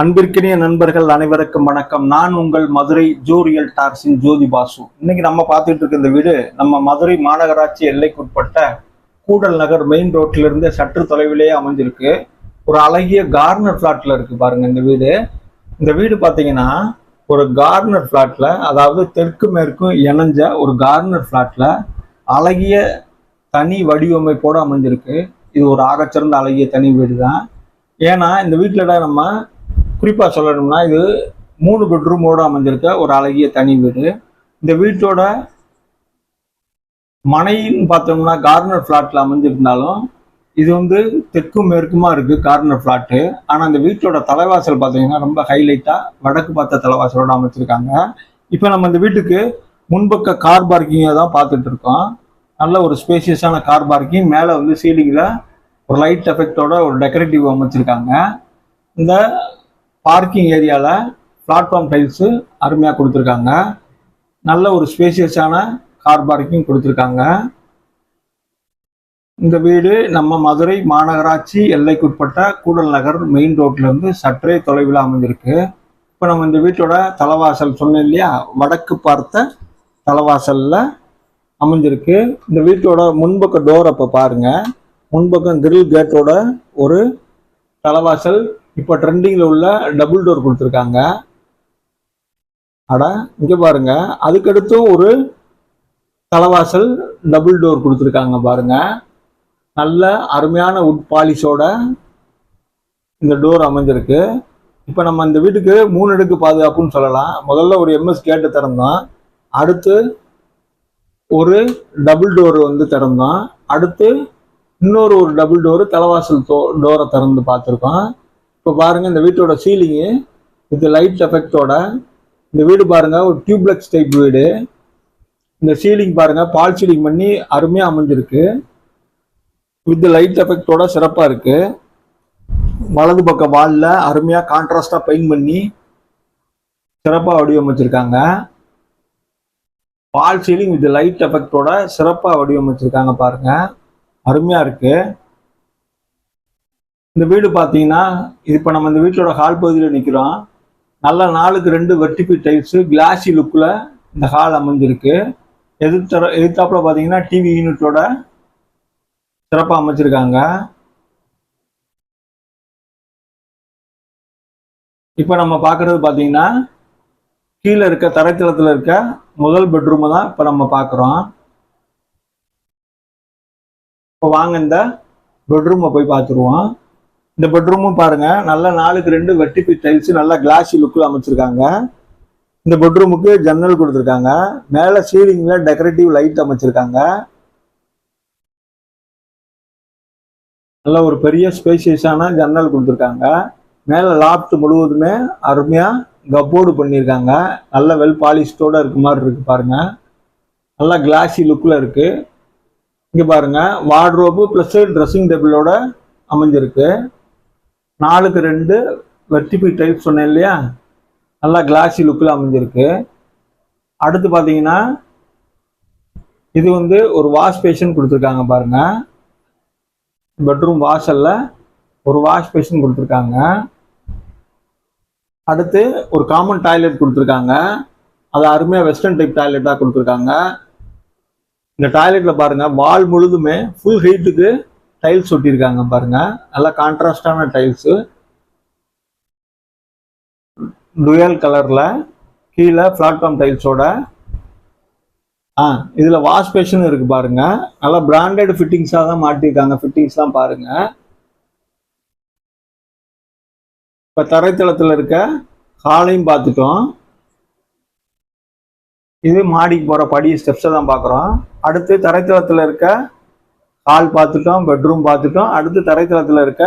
அன்பிற்கினிய நண்பர்கள் அனைவருக்கும் வணக்கம். நான் உங்கள் மதுரை ஜோரியல் டார்ஸின் ஜோதி பாசு. இன்னைக்கு நம்ம பார்த்துட்டு இருக்க இந்த வீடு நம்ம மதுரை மாநகராட்சி எல்லைக்குட்பட்ட கூடல் நகர் மெயின் ரோட்ல சற்று தொலைவிலேயே அமைஞ்சிருக்கு. ஒரு அழகிய கார்னர் ஃப்ளாட்டில் இருக்கு பாருங்க இந்த வீடு. இந்த வீடு பார்த்தீங்கன்னா ஒரு கார்னர் ஃப்ளாட்டில் அதாவது தெற்கு மேற்கும் இணைஞ்ச ஒரு கார்னர் ஃப்ளாட்டில் அழகிய தனி வடிவமைப்போடு அமைஞ்சிருக்கு. இது ஒரு ஆகச்சிறந்த அழகிய தனி வீடு தான் ஏன்னா இந்த வீட்டில் நம்ம குறிப்பாக சொல்லணும்னா இது மூணு பெட்ரூமோடு அமைஞ்சிருக்க ஒரு அழகிய தனி வீடு. இந்த வீட்டோட மனைன்னு பார்த்தோம்னா கார்னர் ஃப்ளாட்டில் அமைஞ்சிருந்தாலும் இது வந்து தெற்கும் மேற்குமா இருக்குது கார்னர் ஃப்ளாட்டு. ஆனால் இந்த வீட்டோட தலைவாசல் பார்த்தீங்கன்னா ரொம்ப ஹைலைட்டாக வடக்கு பார்த்த தலைவாசலோடு அமைச்சிருக்காங்க. இப்போ நம்ம இந்த வீட்டுக்கு முன்பக்க கார் பார்க்கிங்கை தான் பார்த்துட்டு இருக்கோம். நல்ல ஒரு ஸ்பேசியஸான கார் பார்க்கிங். மேலே வந்து சீலிங்கில் ஒரு லைட் எஃபெக்டோட ஒரு டெக்கரேட்டிவ் அமைச்சிருக்காங்க. இந்த பார்க்கிங் ஏரியாவில் பிளாட்ஃபார்ம் டைல்ஸு அருமையாக கொடுத்துருக்காங்க. நல்ல ஒரு ஸ்பேசியஸான கார் பார்க்கிங் கொடுத்துருக்காங்க. இந்த வீடு நம்ம மதுரை மாநகராட்சி எல்லைக்குட்பட்ட கூடல் நகர் மெயின் ரோட்லேருந்து சற்றே தொலைவில் அமைஞ்சிருக்கு இப்போ நம்ம இந்த வீட்டோட தலைவாசல் சொன்னேன் இல்லையா? வடக்கு பார்த்த தலைவாசலில் அமைஞ்சிருக்கு. இந்த வீட்டோட முன்பக்க டோர் அப்போ பாருங்க. முன்பக்கம் கிரில் கேட்டோட ஒரு தலைவாசல் இப்போ ட்ரெண்டிங்கில் உள்ள டபுள் டோர் கொடுத்துருக்காங்க. அட இங்கே பாருங்க. அதுக்கடுத்தும் ஒரு தலைவாசல் டபுள் டோர் கொடுத்துருக்காங்க பாருங்க. நல்ல அருமையான உட் பாலிஷோட இந்த டோர் அமைஞ்சிருக்கு. இப்போ நம்ம இந்த வீட்டுக்கு மூணு அடுக்கு பாதுகாப்புன்னு சொல்லலாம். முதல்ல ஒரு எம்எஸ் கேட்டு திறந்தோம் அடுத்து ஒரு டபுள் டோர் வந்து திறந்தோம் அடுத்து இன்னொரு ஒரு டபுள் டோரு தலைவாசல் டோரை திறந்து பார்த்துருக்கோம். இப்போ பாருங்கள் இந்த வீட்டோட சீலிங்கு வித் லைட் எஃபெக்டோட இந்த வீடு பாருங்கள் ஒரு டியூப்லெக்ஸ் டைப் வீடு. இந்த சீலிங் பாருங்கள் பால் சீலிங் பண்ணி அருமையாக அமைஞ்சிருக்கு. வித் லைட் எஃபெக்டோட சிறப்பாக இருக்குது வலது பக்க வாலில் அருமையாக கான்ட்ராஸ்டாக பெயிண்ட் பண்ணி சிறப்பாக வடிவமைச்சிருக்காங்க. பால் சீலிங் வித் லைட் எஃபெக்டோட சிறப்பாக வடிவமைச்சிருக்காங்க பாருங்கள் அருமையாக இருக்குது இந்த வீடு பார்த்தீங்கன்னா இப்போ நம்ம இந்த வீட்டோட ஹால் பகுதியில் நிற்கிறோம் நல்ல நாளுக்கு ரெண்டு வெர்டிபி டைல்ஸு கிளாஸி லுக்கில் இந்த ஹால் அமைஞ்சிருக்கு. எதிர்த்தர எதிர்த்தாப்புல பார்த்தீங்கன்னா டிவி யூனிட்டோட சிறப்பாக அமைச்சிருக்காங்க. இப்போ நம்ம பார்க்குறது பார்த்தீங்கன்னா கீழே இருக்க தரைத்தளத்தில் இருக்க முதல் பெட்ரூமை தான் இப்போ நம்ம பார்க்குறோம் இப்போ வாங்க இந்த பெட்ரூமை போய் பார்த்துருவோம் இந்த பெட்ரூமும் பாருங்க. நல்லா நாலுக்கு ரெண்டு வெட்டிப்பி டைல்ஸ் நல்லா கிளாஸி லுக்கில் அமைச்சிருக்காங்க. இந்த பெட்ரூமுக்கு ஜன்னல் கொடுத்துருக்காங்க. மேலே சீலிங்கில் டெக்கரேட்டிவ் லைட் அமைச்சிருக்காங்க. நல்ல ஒரு பெரிய ஸ்பேசியஸான ஜன்னல் கொடுத்துருக்காங்க. மேலே லாப்ட் முழுவதுமே அருமையாக கப்போர்டு பண்ணியிருக்காங்க நல்ல வெல் பாலிஷ்டோடு இருக்க மாதிரி இருக்குது பாருங்க. நல்லா கிளாஸி லுக்கில் இருக்குது இங்கே பாருங்க வார்ட்ரோப்பு ப்ளஸ் ட்ரெஸ்ஸிங் டேபிளோட அமைஞ்சிருக்கு. நாலுக்கு ரெண்டு வெர்டிபி டைப் சொன்னேன் இல்லையா? நல்லா கிளாஸி லுக்கில் அமைஞ்சிருக்கு. அடுத்து பார்த்தீங்கன்னா இது வந்து ஒரு வாஷ் பேஷன் கொடுத்துருக்காங்க பாருங்க. பெட்ரூம் வாஷல்ல ஒரு வாஷ் பேஷன் கொடுத்துருக்காங்க. அடுத்து ஒரு காமன் டாய்லெட் கொடுத்துருக்காங்க. அது அருமையாக வெஸ்டர்ன் டைப் டாய்லெட்டாக கொடுத்துருக்காங்க. இந்த டாய்லெட்டில் பாருங்கள் வால் முழுதுமே ஃபுல் ஹீட்டுக்கு டைல்ஸ் ஒட்டியிருக்காங்க பாருங்க. நல்லா கான்ட்ராஸ்டான டைல்ஸு டுயல் கலரில் கீழே பிளாட்ஃபார்ம் டைல்ஸோட ஆ இதில் வாஷ் பேஷன் இருக்கு பாருங்க. நல்லா பிராண்டட் ஃபிட்டிங்ஸாக தான் மாட்டியிருக்காங்க. ஃபிட்டிங்ஸ் தான் பாருங்க. இப்போ தரைத்தளத்தில் இருக்க ஹாலையும் பார்த்துட்டோம். இது மாடிக்கு போகிற படி ஸ்டெப்ஸை தான் பார்க்குறோம். அடுத்து தரைத்தளத்தில் இருக்க ஹால் பார்த்துட்டோம் பெட்ரூம் பார்த்துட்டோம். அடுத்து தரைத்தளத்தில் இருக்க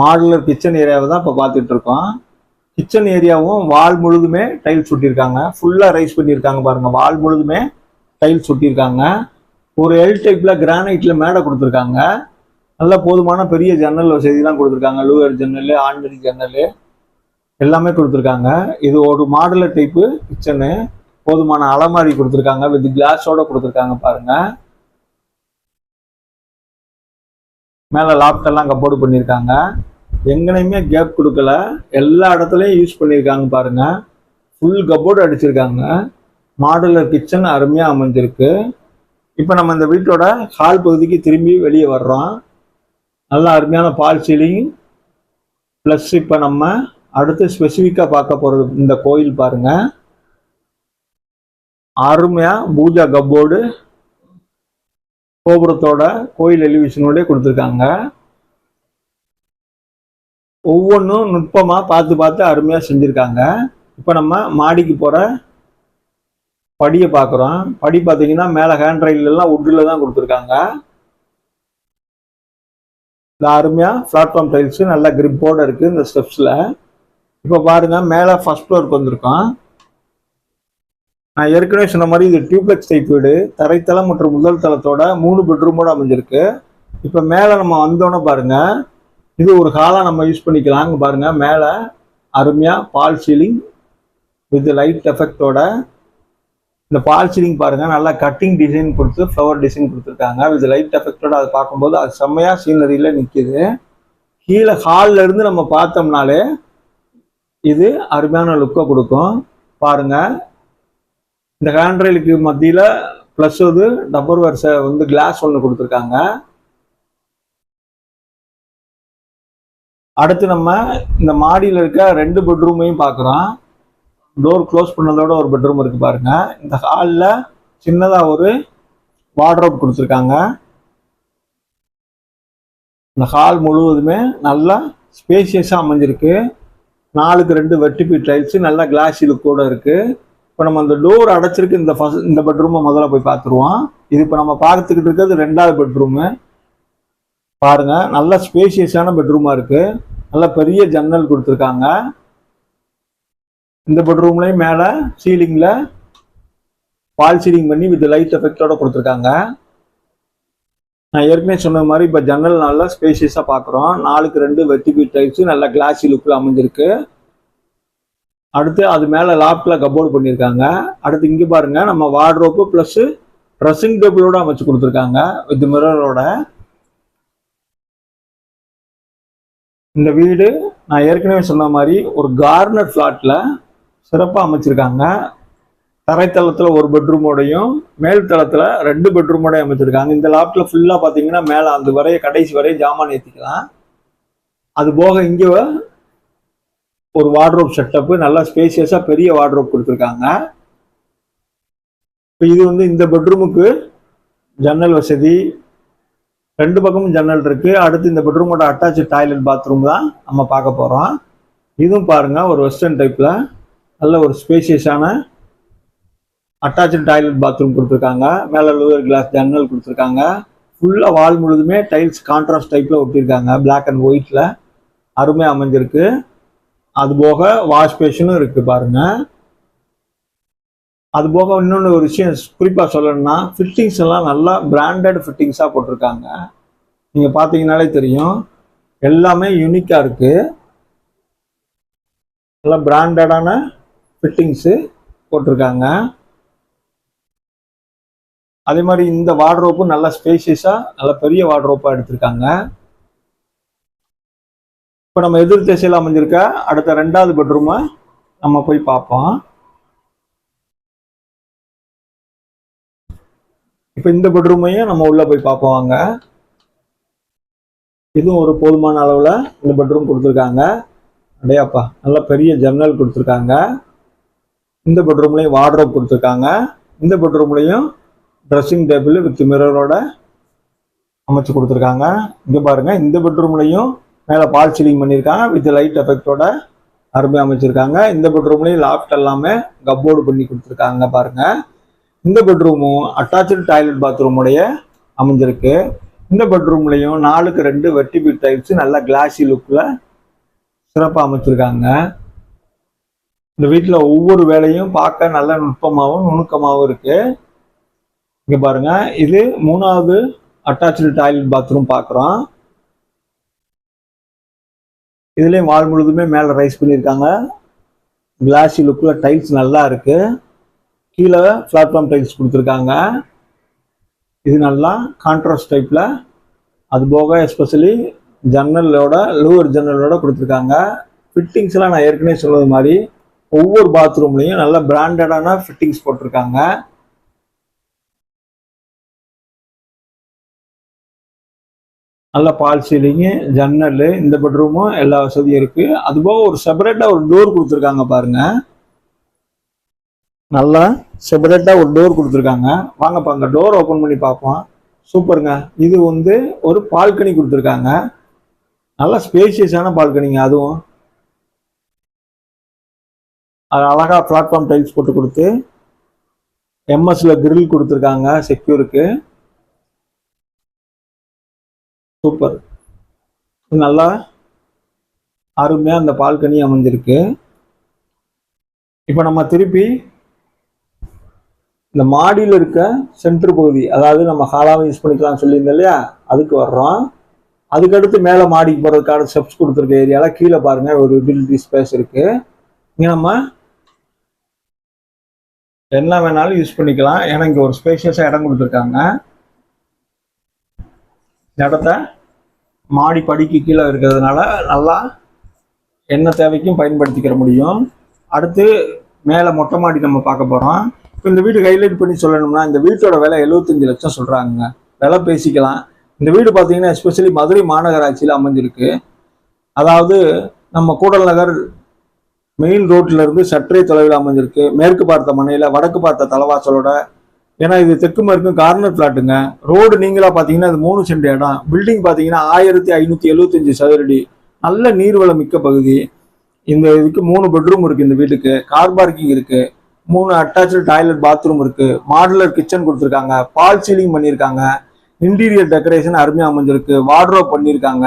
மாடுலர் கிச்சன் ஏரியாவை தான் இப்போ பார்த்துட்டு இருக்கோம். கிச்சன் ஏரியாவும் வால் முழுதுமே டைல்ஸ் சுட்டியிருக்காங்க ஃபுல்லாக ரைஸ் பண்ணியிருக்காங்க பாருங்க. வால் முழுதுமே டைல்ஸ் சுட்டியிருக்காங்க ஒரு எல் டைப்பில் கிரானைட்டில் மேடை கொடுத்துருக்காங்க. நல்ல போதுமான பெரிய ஜன்னல் வசதிலாம் கொடுத்துருக்காங்க. லூயர் ஜன்னல் ஆண்மணி ஜன்னல் எல்லாமே கொடுத்துருக்காங்க. இது ஒரு மாடலர் டைப்பு கிச்சனு போதுமான அலமாரி கொடுத்துருக்காங்க. வித் கிளாஸோட கொடுத்துருக்காங்க பாருங்க. மேலே லாப்டெல்லாம் கப்போர்டு பண்ணியிருக்காங்க எங்கனையுமே கேப் கொடுக்கல. எல்லா இடத்துலையும் யூஸ் பண்ணியிருக்காங்க பாருங்க. ஃபுல் கப்போர்டு அடிச்சிருக்காங்க. மாடுலர் கிச்சன் அருமையாக அமைஞ்சிருக்கு. இப்போ நம்ம இந்த வீட்டோட ஹால் பகுதிக்கு திரும்பி வெளியே வர்றோம். நல்லா அருமையான பால் சீலிங் ப்ளஸ் இப்போ நம்ம அடுத்து ஸ்பெசிஃபிக்காக பார்க்க போகிறது இந்த கோயில் பாருங்க. அருமையாக பூஜா கப்போர்டு கோபுரத்தோட கோயில் எலிவேஷனோடய கொடுத்துருக்காங்க. ஒவ்வொன்றும் நுட்பமாக பார்த்து பார்த்து அருமையாக செஞ்சுருக்காங்க. இப்போ நம்ம மாடிக்கு போகிற படியை பார்க்குறோம். படி பார்த்தீங்கன்னா மேலே ஹேண்ட் ரைலெல்லாம் உட்டில் தான் கொடுத்துருக்காங்க. இந்த அருமையாக பிளாட்ஃபார்ம் டைல்ஸு நல்லா கிரிப்போடு இருக்குது இந்த ஸ்டெப்ஸில் இப்போ பாருங்கள் மேலே ஃபஸ்ட் ஃப்ளோருக்கு வந்திருக்கோம். நான் ஏற்கனவே சொன்ன மாதிரி இது டியூப்ளெக்ஸ் டைப் வீடு தரைத்தளம் மற்றும் முதல் தளத்தோட மூணு பெட்ரூமோட அமைஞ்சிருக்கு. இப்போ மேலே நம்ம வந்தோன்னே பாருங்கள் இது ஒரு ஹாலாக நம்ம யூஸ் பண்ணிக்கலாங்க பாருங்கள் மேலே அருமையாக பால் சீலிங் வித் லைட் எஃபெக்டோட இந்த பால் சீலிங் பாருங்கள் நல்லா கட்டிங் டிசைன் கொடுத்து ஃப்ளவர் டிசைன் கொடுத்துருக்காங்க. வித் லைட் எஃபெக்டோட அதை பார்க்கும்போது அது செம்மையாக சீனரியில் நிற்கிது கீழே ஹாலில் இருந்து நம்ம பார்த்தோம்னாலே இது அருமையான லுக்கை கொடுக்கும். பாருங்க இந்த ஹேண்ட்ரைலுக்கு மத்தியில் ப்ளஸ் வந்து டப்பர் வரிசை வந்து கிளாஸ் ஒன்று கொடுத்துருக்காங்க. அடுத்து நம்ம இந்த மாடியில் இருக்க ரெண்டு பெட்ரூமையும் பார்க்குறோம். டோர் க்ளோஸ் பண்ணதோட ஒரு பெட்ரூம் இருக்குது பாருங்க. இந்த ஹாலில் சின்னதாக ஒரு வார்ட்ரோப் கொடுத்துருக்காங்க. இந்த ஹால் முழுவதுமே நல்லா ஸ்பேசியஸாக அமைஞ்சிருக்கு. நாலுக்கு ரெண்டு வெட்டிப்பி டைல்ஸு நல்லா கிளாஸ் கூட இருக்கு. இப்போ நம்ம அந்த டோர் அடைச்சிருக்கு இந்த ஃபஸ்ட் இந்த பெட்ரூமை முதல்ல போய் பார்த்துருவோம். இது இப்போ நம்ம பார்த்துக்கிட்டு இருக்கிறது ரெண்டாவது பெட்ரூமு பாருங்க நல்ல ஸ்பேசியஸான பெட்ரூமாக இருக்குது நல்ல பெரிய ஜன்னல் கொடுத்துருக்காங்க. இந்த பெட்ரூம்லேயும் மேலே சீலிங்கில் பால் சீலிங் பண்ணி வித் லைட் எஃபெக்டோட கொடுத்துருக்காங்க. நான் ஏற்கனவே சொன்ன மாதிரி இப்போ ஜன்னல் நல்லா ஸ்பேசியஸாக பார்க்குறோம். நாலுக்கு ரெண்டு வெட்டிபி டைப்ஸ் நல்ல கிளாஸி லுக்கில் அமைஞ்சிருக்கு. அடுத்து அது மேலே லாப்டில் கபோர்டு பண்ணியிருக்காங்க. அடுத்து இங்கே பாருங்க நம்ம வார்ட்ரோப்பு ப்ளஸ்ஸு ட்ரெஸ்ஸிங் டேபிளோட அமைச்சு கொடுத்துருக்காங்க. வித் மிரரோட இந்த வீடு நான் ஏற்கனவே சொன்ன மாதிரி ஒரு கார்னர் ஃப்ளாட்டில் சிறப்பாக அமைச்சிருக்காங்க. தரைத்தளத்தில் ஒரு பெட்ரூமோடையும் மேல் தளத்தில் ரெண்டு பெட்ரூமோடையும் அமைச்சிருக்காங்க. இந்த லாப்டில் ஃபுல்லாக பார்த்தீங்கன்னா மேலே அந்த வரைய கடைசி வரைய ஜாமான் ஏற்றிக்கலாம் அது போக இங்கே ஒரு வார்ட்ரோப் செட்டப்பு நல்லா ஸ்பேசியஸாக பெரிய வார்ட்ரோப் கொடுத்துருக்காங்க. இப்போ இது வந்து இந்த பெட்ரூமுக்கு ஜன்னல் வசதி. ரெண்டு பக்கமும் ஜன்னல் இருக்குது அடுத்து இந்த பெட்ரூமோட அட்டாச் டாய்லெட் பாத்ரூம் தான் நம்ம பார்க்க போகிறோம் இதுவும் பாருங்கள் ஒரு வெஸ்டர்ன் டைப்பில் நல்ல ஒரு ஸ்பேசியஸான அட்டாச்சு டாய்லெட் பாத்ரூம் கொடுத்துருக்காங்க. மேலே லோவர் கிளாஸ் ஜன்னல் கொடுத்துருக்காங்க. ஃபுல்லாக வால் முழுதுமே டைல்ஸ் கான்ட்ராஸ்ட் டைப்பில் ஒட்டியிருக்காங்க. பிளாக் அண்ட் ஒயிட்டில் அருமையாக அமைஞ்சிருக்கு. அது போக வாஷ் பேஷனும் இருக்குது பாருங்க. அது போக இன்னொன்று ஒரு விஷயம் குறிப்பாக சொல்லணும்னா ஃபிட்டிங்ஸ் எல்லாம் நல்லா பிராண்டட் ஃபிட்டிங்ஸாக போட்டிருக்காங்க. நீங்கள் பார்த்தீங்கனாலே தெரியும். எல்லாமே யூனிக்காக இருக்குது நல்லா பிராண்டடான ஃபிட்டிங்ஸு போட்டிருக்காங்க. அதே மாதிரி இந்த வார்ட்ரோப்பும் நல்லா ஸ்பேசியஸாக நல்ல பெரிய வார்ட்ரோப்பாக எடுத்திருக்காங்க. இப்போ நம்ம எதிர் திசையில் அமைஞ்சிருக்க அடுத்த ரெண்டாவது பெட்ரூமை நம்ம போய் பார்ப்போம். இப்போ இந்த பெட்ரூமையும் நம்ம உள்ளே போய் பார்ப்போம் வாங்க. இதுவும் ஒரு போதுமான அளவில் இந்த பெட்ரூம் கொடுத்துருக்காங்க. அடையாப்பா நல்ல பெரிய ஜன்னல் கொடுத்துருக்காங்க. இந்த பெட்ரூம்லேயும் வார்ட்ரோப் கொடுத்துருக்காங்க. இந்த பெட்ரூம்லையும் ட்ரெஸ்ஸிங் டேபிள் வித் மிரரோட அமைச்சு கொடுத்துருக்காங்க. இங்கே பாருங்கள் இந்த பெட்ரூம்லையும் மேலே பால் சீலிங் பண்ணியிருக்காங்க. வித் லைட் எஃபெக்டோட அருமையாக அமைச்சிருக்காங்க. இந்த பெட்ரூம்லேயும் லாஃப்ட் எல்லாமே கப்போர்டு பண்ணி கொடுத்துருக்காங்க பாருங்க. இந்த பெட்ரூமும் அட்டாச்சு டாய்லெட் பாத்ரூமுடைய அமைஞ்சிருக்கு. இந்த பெட்ரூம்லையும் நாலுக்கு ரெண்டு வெட்டிபி டைப்ஸ் நல்ல கிளாஸி லுக்கில் சிறப்பாக அமைச்சிருக்காங்க. இந்த வீட்டில் ஒவ்வொரு வேலையும் பார்க்க நல்ல நுட்பமாகவும் நுணுக்கமாகவும் இருக்கு. இங்கே பாருங்க. இது மூணாவது அட்டாச்சு டாய்லெட் பாத்ரூம் பார்க்குறோம் இதுலேயும் வால் முழுதுமே மேலே ரைஸ் பண்ணியிருக்காங்க. கிளாஸி லுக்கில் டைல்ஸ் நல்லா இருக்குது கீழே பிளாட்ஃபார்ம் டைல்ஸ் கொடுத்துருக்காங்க. இது நல்லா கான்ட்ராஸ்ட் டைப்பில் அது போக எஸ்பெஷலி ஜன்னலோட லூவர் ஜன்னலோட கொடுத்துருக்காங்க. ஃபிட்டிங்ஸ்லாம் நான் ஏற்கனவே சொன்னது மாதிரி ஒவ்வொரு பாத்ரூம்லையும் நல்ல பிராண்டடான ஃபிட்டிங்ஸ் போட்டிருக்காங்க. நல்ல பால் சீலிங்கு ஜன்னல் இந்த பெட்ரூமும் எல்லா வசதியும் இருக்குது அதுபோக ஒரு செப்பரேட்டாக ஒரு டோர் கொடுத்துருக்காங்க பாருங்க. நல்லா செப்பரேட்டாக ஒரு டோர் கொடுத்துருக்காங்க. வாங்கப்பா அங்கே டோர் ஓப்பன் பண்ணி பார்ப்போம். சூப்பருங்க. இது வந்து ஒரு பால்கனி கொடுத்துருக்காங்க. நல்ல ஸ்பேசியஸான பால்கனிங்க அதுவும். அது அழகா பிளாட்ஃபார்ம் டைல்ஸ் போட்டு கொடுத்து எம்எஸ்ல கிரில் கொடுத்துருக்காங்க செக்யூருக்கு சூப்பர். நல்லா அருமையாக அந்த பால்கனி அமைஞ்சிருக்கு. இப்போ நம்ம திருப்பி இந்த மாடியில் இருக்க சென்டர் பகுதி அதாவது நம்ம ஹாலாவும் யூஸ் பண்ணிக்கலாம் சொல்லியிருந்தோம் இல்லையா? அதுக்கு வர்றோம். அதுக்கடுத்து மேலே மாடிக்கு போகிறதுக்கான ஸ்டெப்ஸ் கொடுத்துருக்க ஏரியாவில் கீழே பாருங்கள் ஒரு யூட்டிலிட்டி ஸ்பேஸ் இருக்கு. இங்கே நம்ம என்ன வேணாலும் யூஸ் பண்ணிக்கலாம். ஏன்னா இங்கே ஒரு ஸ்பேஷியஸாக இடம் கொடுத்துருக்காங்க. இடத்த மாடி படிக்கு கீழே இருக்கிறதுனால நல்லா என்ன தேவைக்கும் பயன்படுத்திக்கிற முடியும். அடுத்து மேலே மொட்டை மாடி நம்ம பார்க்க போகிறோம் இப்போ இந்த வீடு ஹைலைட் பண்ணி சொல்லணும்னா இந்த வீட்டோட விலை 75 லட்சம் சொல்கிறாங்க விலை பேசிக்கலாம். இந்த வீடு பார்த்தீங்கன்னா எஸ்பெஷலி மதுரை மாநகராட்சியில் அமைஞ்சிருக்கு. அதாவது நம்ம கூடல் நகர் மெயின் ரோட்டில் இருந்து சற்றே தொலைவில் அமைஞ்சிருக்கு. மேற்கு பார்த்த மனையில் வடக்கு பார்த்த தலவாசலோட ஏன்னா இது தெற்கு மேற்கும் கார்னர் பிளாட்டுங்க. ரோடு நீங்களா பார்த்தீங்கன்னா இது மூணு சென்ட் இடம். பில்டிங் பார்த்தீங்கன்னா ஆயிரத்தி ஐநூற்றி எழுபத்தஞ்சு சதுரடி. நல்ல நீர்வளம் மிக்க பகுதி. இந்த இதுக்கு மூணு பெட்ரூம் இருக்குது இந்த வீட்டுக்கு. கார் பார்க்கிங் இருக்குது மூணு அட்டாச்சு டாய்லெட் பாத்ரூம் இருக்குது மாடுலர் கிச்சன் கொடுத்துருக்காங்க. பால் சீலிங் பண்ணியிருக்காங்க. இன்டீரியர் டெக்கரேஷன் அருமையாக அமைஞ்சிருக்கு. வார்ட்ரோப் பண்ணியிருக்காங்க.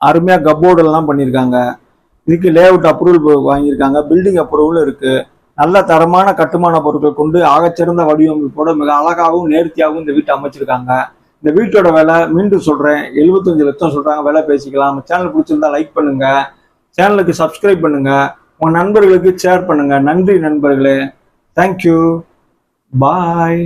அருமையாக கப்போர்டு எல்லாம் பண்ணியிருக்காங்க. இதுக்கு லேஅவுட் அப்ரூவல் வாங்கியிருக்காங்க. பில்டிங் அப்ரூவலும் இருக்குது நல்ல தரமான கட்டுமான பொருட்கள் கொண்டு ஆகச்சிறந்த வடிவமைப்போட மிக அழகாகவும் நேர்த்தியாகவும் இந்த வீட்டை அமைச்சிருக்காங்க. இந்த வீட்டோட விலை மீண்டும் சொல்றேன் 75 லட்சம் சொல்றாங்க விலை பேசிக்கலாம். நம்ம சேனல் பிடிச்சிருந்தா லைக் பண்ணுங்க. சேனலுக்கு சப்ஸ்கிரைப் பண்ணுங்க. உங்க நண்பர்களுக்கு ஷேர் பண்ணுங்க. நன்றி நண்பர்களே. Thank you bye